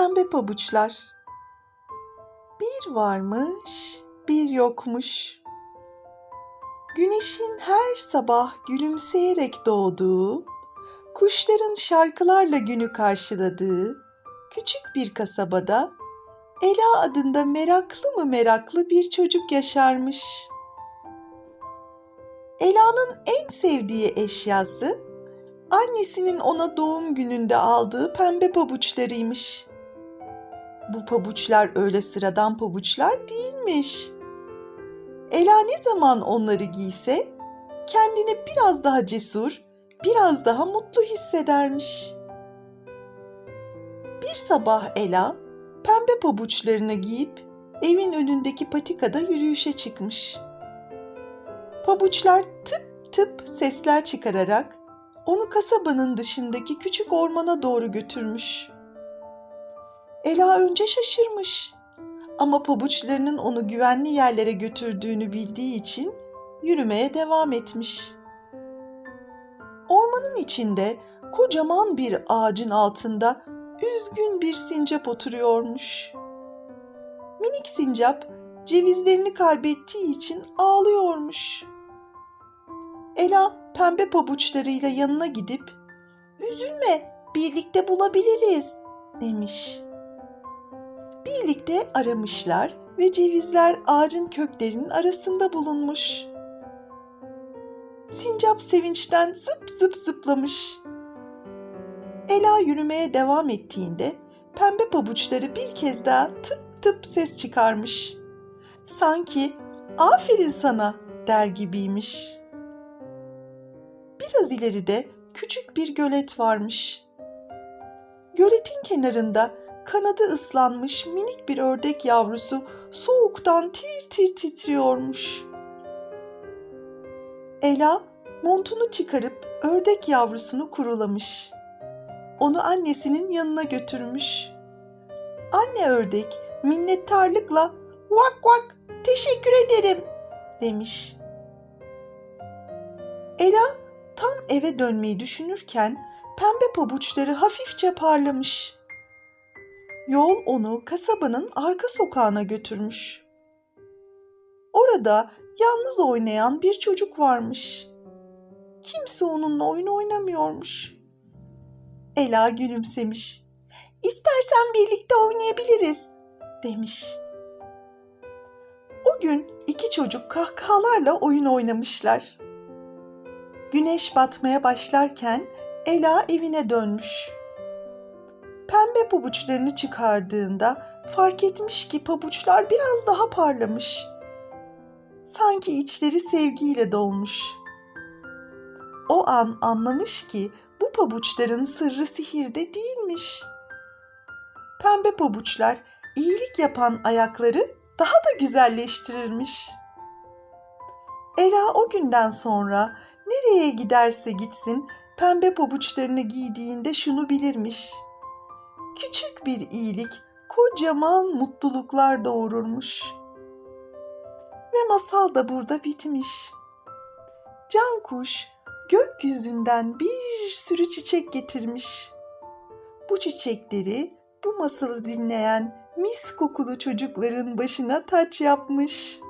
Pembe pabuçlar. Bir varmış, bir yokmuş. Güneşin her sabah gülümseyerek doğduğu, kuşların şarkılarla günü karşıladığı küçük bir kasabada Ela adında meraklı mı meraklı bir çocuk yaşarmış. Ela'nın en sevdiği eşyası annesinin ona doğum gününde aldığı pembe pabuçlarıymış. Bu pabuçlar öyle sıradan pabuçlar değilmiş. Ela ne zaman onları giyse kendini biraz daha cesur, biraz daha mutlu hissedermiş. Bir sabah Ela pembe pabuçlarını giyip evin önündeki patikada yürüyüşe çıkmış. Pabuçlar tıp tıp sesler çıkararak onu kasabanın dışındaki küçük ormana doğru götürmüş. Ela önce şaşırmış ama pabuçlarının onu güvenli yerlere götürdüğünü bildiği için yürümeye devam etmiş. Ormanın içinde kocaman bir ağacın altında üzgün bir sincap oturuyormuş. Minik sincap cevizlerini kaybettiği için ağlıyormuş. Ela pembe pabuçlarıyla yanına gidip "Üzülme, birlikte bulabiliriz." demiş. Birlikte aramışlar ve cevizler ağacın köklerinin arasında bulunmuş. Sincap sevinçten zıp zıp zıplamış. Ela yürümeye devam ettiğinde pembe pabuçları bir kez daha tıp tıp ses çıkarmış. Sanki aferin sana der gibiymiş. Biraz ileride küçük bir gölet varmış. Göletin kenarında kanadı ıslanmış minik bir ördek yavrusu soğuktan tir tir titriyormuş. Ela montunu çıkarıp ördek yavrusunu kurulamış. Onu annesinin yanına götürmüş. Anne ördek minnettarlıkla vak vak teşekkür ederim demiş. Ela tam eve dönmeyi düşünürken pembe pabuçları hafifçe parlamış. Yol onu kasabanın arka sokağına götürmüş. Orada yalnız oynayan bir çocuk varmış. Kimse onunla oyun oynamıyormuş. Ela gülümsemiş. İstersen birlikte oynayabiliriz demiş. O gün iki çocuk kahkahalarla oyun oynamışlar. Güneş batmaya başlarken Ela evine dönmüş. Pembe pabuçlarını çıkardığında fark etmiş ki pabuçlar biraz daha parlamış. Sanki içleri sevgiyle dolmuş. O an anlamış ki bu pabuçların sırrı sihirde değilmiş. Pembe pabuçlar iyilik yapan ayakları daha da güzelleştirirmiş. Ela o günden sonra nereye giderse gitsin pembe pabuçlarını giydiğinde şunu bilirmiş. Küçük bir iyilik kocaman mutluluklar doğururmuş. Ve masal da burada bitmiş. Can kuş gökyüzünden bir sürü çiçek getirmiş. Bu çiçekleri bu masalı dinleyen mis kokulu çocukların başına taç yapmış.